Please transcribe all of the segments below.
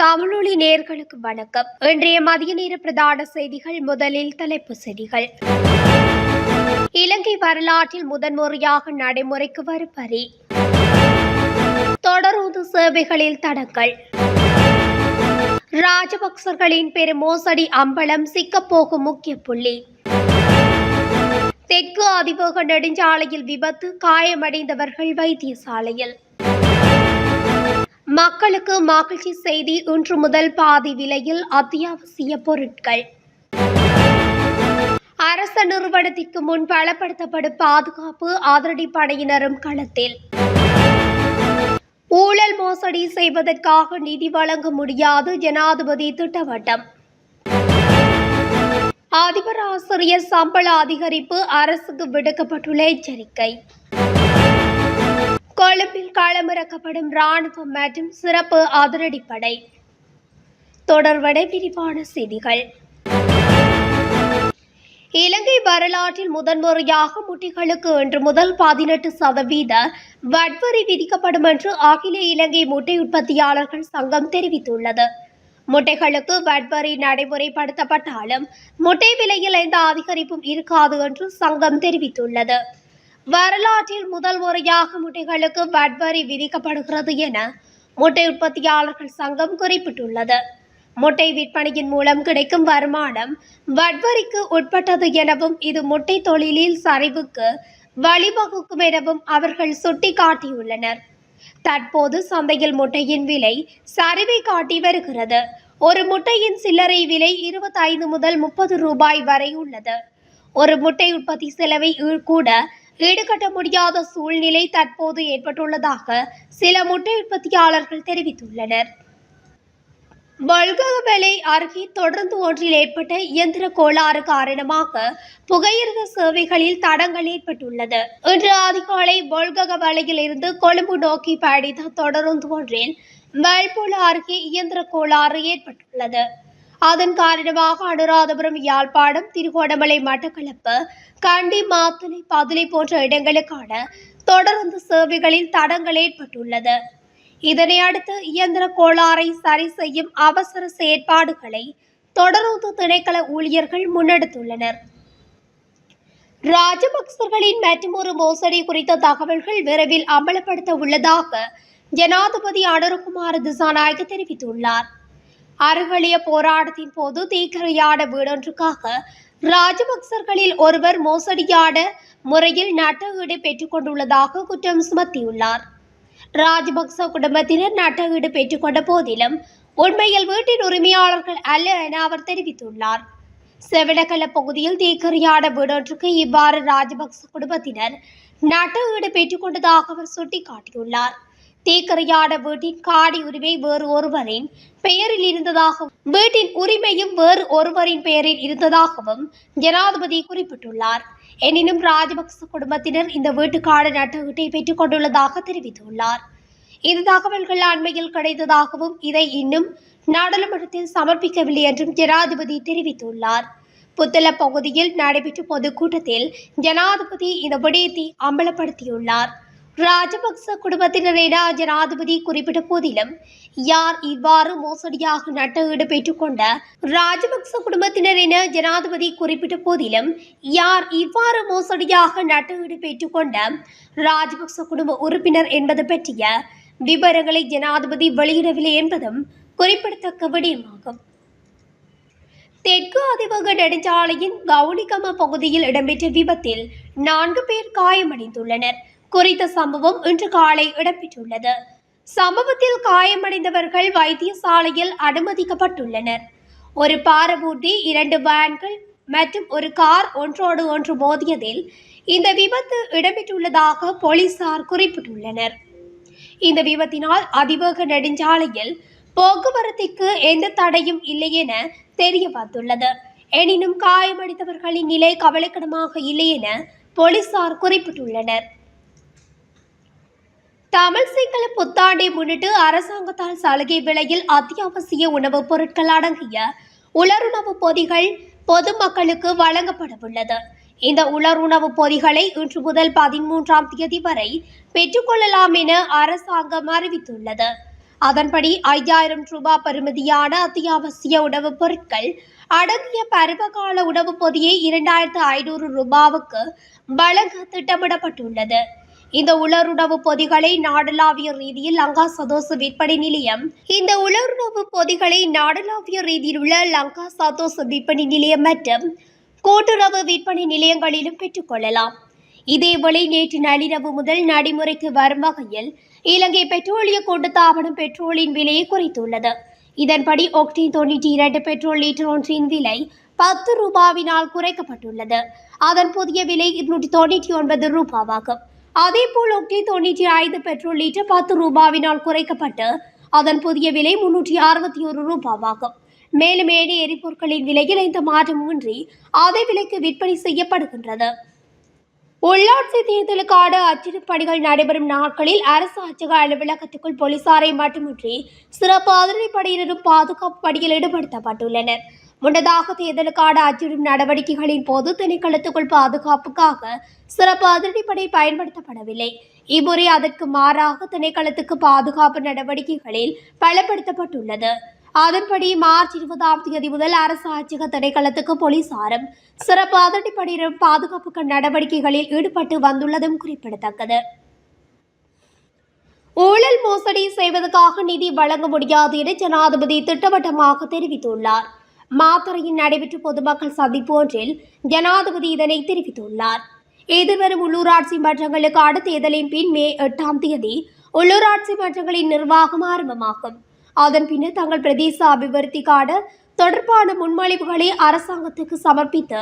தமிழொலி நேர்களுக்கு வணக்கம். இன்றைய மதிய நேர பிரதான செய்திகள் முதலில் தலைப்பு செய்திகள். இலங்கை வரலாற்றில் முதன்முறையாக நடைமுறைக்கு வரும் வரி தொடரூது சேவைகளில் தடங்கள். ராஜபக்சர்களின் பெருமோசடி அம்பலம் சிக்கப்போகும் முக்கிய புள்ளி. தெற்கு அதிவேக நெடுஞ்சாலையில் விபத்து காயமடைந்தவர்கள் வைத்தியசாலையில். மக்களுக்கு மகிழ்ச்சி செய்தி இன்று முதல் பாதி விலையில் அத்தியாவசிய பொருட்கள். அரச நிறுவனத்திற்கு முன் பலப்படுத்தப்படும் பாதுகாப்பு அதிரடி படையினரும் களத்தில். ஊழல் மோசடி செய்வதற்காக நிதி வழங்க முடியாது ஜனாதிபதி திட்டவட்டம். அதிபர் ஆசிரியர் சம்பள அதிகரிப்பு அரசுக்கு விடுக்கப்பட்டுள்ள எச்சரிக்கை. கொழும்பில் களமிறக்கப்படும் ராணுவம் மற்றும் சிறப்பு அதிரடிப்படை. தொடர்வடை விரிவான செய்திகள். இலங்கை வரலாற்றில் முதன்முறையாக முட்டைகளுக்கு இன்று முதல் பதினெட்டு சதவீத வட்வரி விதிக்கப்படும் என்று அகில இலங்கை முட்டை உற்பத்தியாளர்கள் சங்கம் தெரிவித்துள்ளது. முட்டைகளுக்கு வட்வரி நடைமுறைப்படுத்தப்பட்டாலும் முட்டை விலையில் எந்த அதிகரிப்பும் இருக்காது என்று சங்கம் தெரிவித்துள்ளது. வரலாற்றில் முதல் முறையாக முட்டைகளுக்கு வட்வரி விதிக்கப்படுகிறது என முட்டை உற்பத்தியாளர்கள் சங்கம் குறிப்பிட்டுள்ளது. முட்டை விற்பனையின் மூலம் கிடைக்கும் வருமானம் வட்வரிக்கு உட்பட்டது எனவும் இது முட்டை தொழிலில் சரிவுக்கு வழிவகுக்கும் எனவும் அவர்கள் சுட்டிக்காட்டியுள்ளனர். தற்போது சந்தையில் முட்டையின் விலை சரிவை காட்டி வருகிறது. ஒரு முட்டையின் சில்லறை விலை இருபத்தைந்து முதல் முப்பது ரூபாய் வரை உள்ளது. ஒரு முட்டை உற்பத்தி செலவை கூட ஈடுகட்ட முடியாத சூழ்நிலை தற்போது ஏற்பட்டுள்ளதாக சில முட்டை உற்பத்தியாளர்கள் தெரிவித்துள்ளனர். வல்கவலை அருகே தொடர்ந்து ஒன்றில் ஏற்பட்ட இயந்திர கோளாறு காரணமாக புகையிரத சேவைகளில் தடங்கள் ஏற்பட்டுள்ளது. இன்று அதிகாலை வல்கவலையில் இருந்து கொழும்பு நோக்கி பயணித்த தொடருந்து ஒன்றில் வல்போல அருகே இயந்திர கோளாறு ஏற்பட்டுள்ளது. அதன் காரணமாக அனுராதபுரம் யாழ்ப்பாணம் திருகோணமலை மட்டக்களப்பு கண்டி மாத்தளை பதுளை போன்ற இடங்களுக்கான தொடருந்து சேவைகளில் தடங்கள் ஏற்பட்டுள்ளது. இதனை அடுத்து இயந்திர கோளாறை சரி செய்யும் அவசர செயற்பாடுகளை தொடருந்து திணைக்கள ஊழியர்கள் முன்னெடுத்துள்ளனர். ராஜபக்சர்களின் மற்றுமொரு மோசடி குறித்த தகவல்கள் விரைவில் அமலப்படுத்த உள்ளதாக ஜனாதிபதி அனுருகுமார் திசாநாயக்க தெரிவித்துள்ளார். அருகலிய போராட்டத்தின் போது தீக்கிரையாட வீடொன்றுக்காக ராஜபக்சர்களில் ஒருவர் மோசடியான முறையில் நட்ட ஈடு பெற்றுக் கொண்டுள்ளதாக குற்றம் சுமத்தியுள்ளார். ராஜபக்ச குடும்பத்தினர் நட்ட ஈடு பெற்றுக்கொண்ட போதிலும் உண்மையில் வீட்டின் உரிமையாளர்கள் அல்ல என அவர் தெரிவித்துள்ளார். செவிடகல பகுதியில் தீக்கரியாட வீடொன்றுக்கு இவ்வாறு ராஜபக்ச குடும்பத்தினர் நட்ட ஈடு பெற்றுக்கொண்டதாக அவர் சுட்டிக்காட்டியுள்ளார். தீக்கரையாட வீட்டின் காடி உரிமை வேறு ஒருவரின் பெயரில் இருந்ததாகவும் வீட்டின் உரிமையும் வேறு ஒருவரின் பெயரில் இருந்ததாகவும் ஜனாதிபதி குறிப்பிட்டுள்ளார். எனினும் ராஜபக்ச குடும்பத்தினர் இந்த வீட்டுக்கான நட்ட பெற்றுக் கொண்டுள்ளதாக தெரிவித்துள்ளார். இந்த தகவல்கள் அண்மையில் கிடைத்ததாகவும் இதை இன்னும் நாடாளுமன்றத்தில் சமர்ப்பிக்கவில்லை என்றும் ஜனாதிபதி தெரிவித்துள்ளார். புத்தள பகுதியில் நடைபெற்ற பொதுக்கூட்டத்தில் ஜனாதிபதி இந்த விடயத்தை அம்பலப்படுத்தியுள்ளார். ராஜபக்ச குடும்பத்தினர் என ஜனாதிபதி குறிப்பிட்ட போதிலும் யார் இவ்வாறு மோசடியாக நட்ட ஈடு பெற்றுக்கொண்ட ராஜபக்ச குடும்பத்தினர் என ஜனாதிபதி குறிப்பிட்ட போதிலும் யார் இவ்வாறு மோசடியாக நட்ட ஈடு பெற்றுக்கொண்ட ராஜபக்ச குடும்ப உறுப்பினர் என்பது பற்றிய விவரங்களை ஜனாதிபதி வெளியிடவில்லை என்பதும் குறிப்பிடத்தக்க விடயமாகும். தெற்கு அதிவக நெடுஞ்சாலையின் கவுனிகம பகுதியில் இடம்பெற்ற விபத்தில் நான்கு பேர் காயமடைந்துள்ளனர். குறித்த சம்பவம் இன்று காலை இடம்பெற்றுள்ளது. சம்பவத்தில் காயமடைந்தவர்கள் வைத்தியசாலையில் அனுமதிக்கப்பட்டுள்ளனர். ஒரு பாரபூட்டி இரண்டு வேன்கள் மற்றும் ஒரு கார் ஒன்றோடு ஒன்று மோதியதில் இந்த விபத்து இடம்பெற்றுள்ளதாக போலீசார் குறிப்பிட்டுள்ளனர். இந்த விபத்தினால் அதிவேக நெடுஞ்சாலையில் போக்குவரத்திற்கு எந்த தடையும் இல்லை என தெரிய வந்துள்ளது எனினும் காயமடைந்தவர்களின் நிலை கவலைக்கிடமாக இல்லை என போலீசார் குறிப்பிட்டுள்ளனர். தமிழ் சிங்கள புத்தாண்டை முன்னிட்டு அரசாங்கத்தால் சலுகை விலையில் அத்தியாவசிய உணவுப் பொருட்கள் அடங்கிய உலருணவுப் பொதிகள் பொதுமக்களுக்கு வழங்கப்படவுள்ளது. இந்த உலருணவு பொதிகளை இன்று முதல் பதிமூன்றாம் தேதி வரை பெற்றுக்கொள்ளலாம் என அரசாங்கம் அறிவித்துள்ளது. அதன்படி ஐயாயிரம் ரூபாய் பெறுமதியான அத்தியாவசிய உணவுப் பொருட்கள் அடங்கிய பருவகால உணவுப் பொதியை இரண்டாயிரத்து ஐநூறு ரூபாவுக்கு வழங்க திட்டமிடப்பட்டுள்ளது. இந்த உலருணவு பொதிகளை நாடளாவிய ரீதியில் லங்கா சதோசு விற்பனை நிலையம். இந்த உலருணவு பொதிகளை நாடளாவிய ரீதியில் உள்ள லங்கா சதோசு விற்பனை நிலையம் மற்றும் கூட்டுறவு விற்பனை நிலையங்களிலும் பெற்றுக்கொள்ளலாம் இதேவேளை நேற்று நள்ளிரவு முதல் நடைமுறைக்கு வரும் வகையில் இலங்கை பெட்ரோலிய கூட்டுத்தாபனம் பெட்ரோலின் விலையை குறைத்துள்ளது. இதன்படி ஒக்டி தொண்ணூற்றி இரண்டு பெட்ரோல் லிட்டர் ஒன்றின் விலை பத்து ரூபாவினால் குறைக்கப்பட்டுள்ளது. அதன் புதிய விலை இருநூற்றி தொண்ணூற்றி ஒன்பது ரூபாவாகும். அதேபோல் ஒக்டேன் தொண்ணூற்றி ஐந்து பெட்ரோல் லிட்டர் பத்து ரூபாவினால் குறைக்கப்பட்டு அதன் புதிய விலை முன்னூற்றி அறுபத்தி ஒரு ரூபாவாகும். மேலும் ஏனைய எரிபொருட்களின் விலையில் எந்த மாற்றமின்றி அதே விலைக்கு விற்பனை செய்யப்படுகின்றது. உள்ளாட்சி தேர்தலுக்கான அச்சிடும் பணிகள் நடைபெறும் நாட்களில் அரசு அச்சக அலுவலகத்துக்குள் போலீசாரை மட்டுமின்றி சிறப்பு அதிரடிப்படையினரும் பாதுகாப்பு பணியில் ஈடுபடுத்தப்பட்டுள்ளனர். முன்னதாக தேர்தலுக்கான அச்சிடும் நடவடிக்கைகளின் போது திணைக்களத்துக்குள் பாதுகாப்புக்காக சிறப்பு அதிரடிப்படை பயன்படுத்தப்படவில்லை. இம்முறை அதற்கு மாறாக திணைக்களத்துக்கு பாதுகாப்பு நடவடிக்கைகளில் பலப்படுத்தப்பட்டுள்ளது. அதன்படி மார்ச் இருபதாம் தேதி முதல் அரசு ஆட்சிக திணைக்களத்துக்கு போலீசாரும் சிறப்பு அதிரடிப்படையினரும் பாதுகாப்பு நடவடிக்கைகளில் ஈடுபட்டு வந்துள்ளதும் குறிப்பிடத்தக்கது. ஊழல் மோசடி செய்வதற்காக நிதி வழங்க முடியாது என ஜனாதிபதி திட்டவட்டமாக தெரிவித்துள்ளார். மாத்தறையில் நடைபெற்ற பொதுமக்கள் சந்திப்பு ஒன்றில் ஜனாதிபதி இதனை தெரிவித்துள்ளார். எதிர்வரும் உள்ளூராட்சி மன்றங்களுக்கான தேர்தலின் பின் மே எட்டாம் தேதி உள்ளூராட்சி மன்றங்களின் நிர்வாகம் ஆரம்பமாகும். அதன் பின்னர் தங்கள் பிரதேச அபிவிருத்திக்கான தொடர்பான முன்மொழிவுகளை அரசாங்கத்துக்கு சமர்ப்பித்து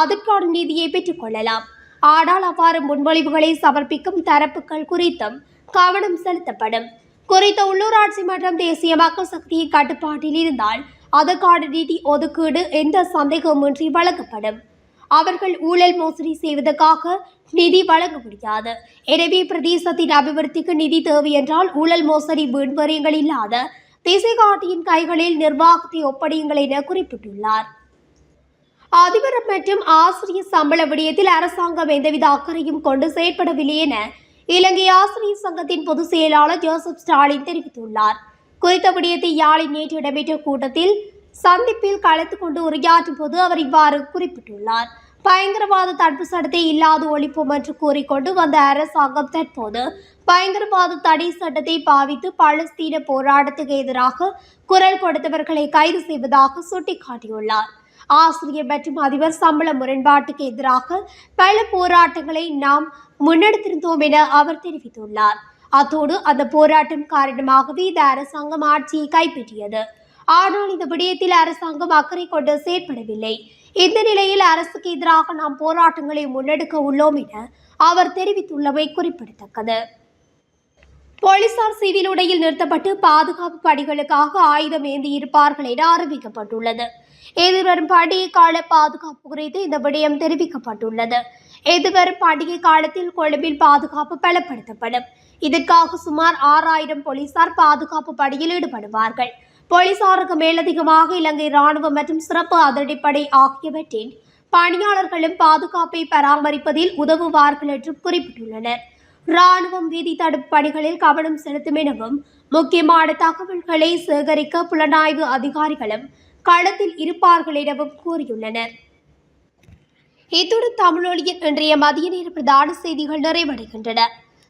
அதற்கான நிதியை பெற்றுக்கொள்ளலாம் ஆனால் அவ்வாறு முன்மொழிவுகளை சமர்ப்பிக்கும் தரப்புகள் குறித்தும் கவனம் செலுத்தப்படும். குறித்த உள்ளூராட்சி மன்றம் தேசிய மக்கள் சக்தியின் கட்டுப்பாட்டில் இருந்தால் அதற்கான நிதி ஒதுக்கீடு எந்த சந்தேகமின்றி வழங்கப்படும். அவர்கள் ஊழல் மோசடி செய்வதற்காக நிதி வழங்க முடியாது. எனவே பிரதேசத்தின் அபிவிருத்திக்கு நிதி தேவை என்றால் ஊழல் மோசடி வீண்வரியங்கள் இல்லாத திசைகாட்டியின் கைகளில் நிர்வாகத்தை ஒப்படையுங்கள் என குறிப்பிட்டுள்ளார். அதிபர் மற்றும் ஆசிரியர் சம்பள விடயத்தில் அரசாங்கம் எந்தவித அக்கறையும் கொண்டு செயற்படவில்லை என இலங்கை ஆசிரியர் சங்கத்தின் பொதுச் செயலாளர் ஜோசப் ஸ்டாலின் தெரிவித்துள்ளார். குறித்த விடயத்தை யாழில் நேற்று இடம்பெற்ற கூட்டத்தில் சந்திப்பில் கலந்து கொண்டு உரையாற்றும் போது அவர் இவ்வாறு குறிப்பிட்டுள்ளார். பயங்கரவாத தடுப்பு சட்டத்தை இல்லாது ஒழிப்போம் என்று கூறிக்கொண்டு வந்த அரசாங்கம் தற்போது பயங்கரவாத தடை சட்டத்தை பாவித்து பாலஸ்தீன போராட்டத்துக்கு எதிராக குரல் கொடுத்தவர்களை கைது செய்வதாக சுட்டிக்காட்டியுள்ளார். ஆசிரியர் மற்றும் அதிபர் சம்பள முரண்பாட்டுக்கு எதிராக பல போராட்டங்களை நாம் முன்னெடுத்திருந்தோம் என அவர் தெரிவித்துள்ளார். அத்தோடு அந்த போராட்டம் காரணமாகவே இந்த அரசாங்கம் ஆட்சியை கைப்பற்றியது. ஆனால் இந்த விடயத்தில் அரசாங்கம் அக்கறை கொண்டு செயற்படவில்லை. இந்த நிலையில் அரசுக்கு எதிராக நாம் போராட்டங்களை முன்னெடுக்க உள்ளோம் என அவர் தெரிவித்துள்ளமை குறிப்பிடத்தக்கது. போலீசார் சிவில் உடையில் நிறுத்தப்பட்டு பாதுகாப்பு பணிகளுக்காக ஆயுதம் ஏந்தி இருப்பார்கள் என அறிவிக்கப்பட்டுள்ளது. எதிர்வரும் பண்டிகை கால பாதுகாப்பு குறித்து இந்த விடயம் தெரிவிக்கப்பட்டுள்ளது. எதிர்வரும் பண்டிகை காலத்தில் கொழும்பில் பாதுகாப்பு பலப்படுத்தப்படும். இதற்காக சுமார் ஆறாயிரம் போலீசார் பாதுகாப்பு பணியில் ஈடுபடுவார்கள். போலீசாருக்கு மேலதிகமாக இலங்கை ராணுவம் மற்றும் சிறப்பு அதிரடிப்படை ஆகியவற்றின் பணியாளர்களும் பாதுகாப்பை பராமரிப்பதில் உதவுவார்கள் என்றும் குறிப்பிட்டுள்ளனர். ராணுவம் வீதி தடுப்பு பணிகளில் கவனம் செலுத்தும் எனவும் முக்கியமான தகவல்களை சேகரிக்க புலனாய்வு அதிகாரிகளும் களத்தில் இருப்பார்கள் எனவும் கூறியுள்ளனர். இத்துடன் தமிழொலியின் இன்றைய மதிய நேர பிரதான செய்திகள் நிறைவடைகின்றன.